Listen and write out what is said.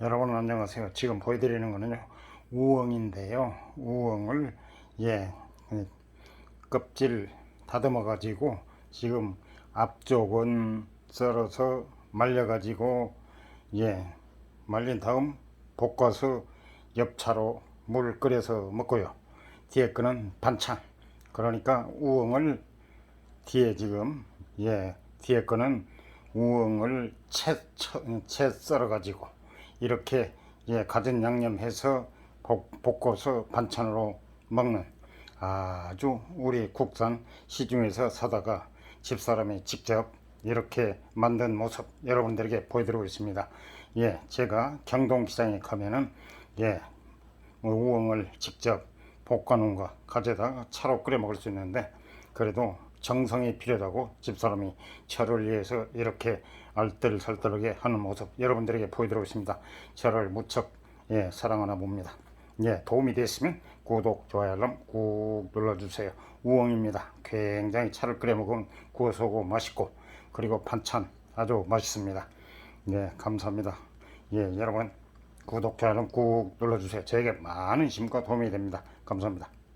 여러분 안녕하세요. 지금 보여드리는 거는요 우엉인데요. 우엉을 예이 껍질 다듬어 가지고 지금 앞쪽은 썰어서 말려 가지고 예 말린 다음 볶아서 엽차로 물 끓여서 먹고요. 뒤에 거는 반찬. 그러니까 우엉을 뒤에 지금 예 뒤에 거는 우엉을 채, 채, 채 썰어 가지고 이렇게 예 가진 양념해서 볶, 볶아서 반찬으로 먹는 아주 우리 국산 시중에서 사다가 집사람이 직접 이렇게 만든 모습 여러분들에게 보여드리고 있습니다. 예, 제가 경동시장에 가면은 예, 뭐 우엉을 직접 볶아놓은 거 가져다가 차로 끓여 먹을 수 있는데 그래도 정성이 필요하다고 집사람이 저를 위해서 이렇게 알뜰살뜰하게 하는 모습 여러분들에게 보여드리고 있습니다. 저를 무척 예, 사랑하나 봅니다. 예, 도움이 됐으면 구독, 좋아요, 알람 꾹 눌러주세요. 우엉입니다. 굉장히 차를 끓여 먹으면 구워서고 맛있고 그리고 반찬 아주 맛있습니다. 예, 감사합니다. 예, 여러분 구독, 좋아요, 알람 꾹 눌러주세요. 저에게 많은 힘과 도움이 됩니다. 감사합니다.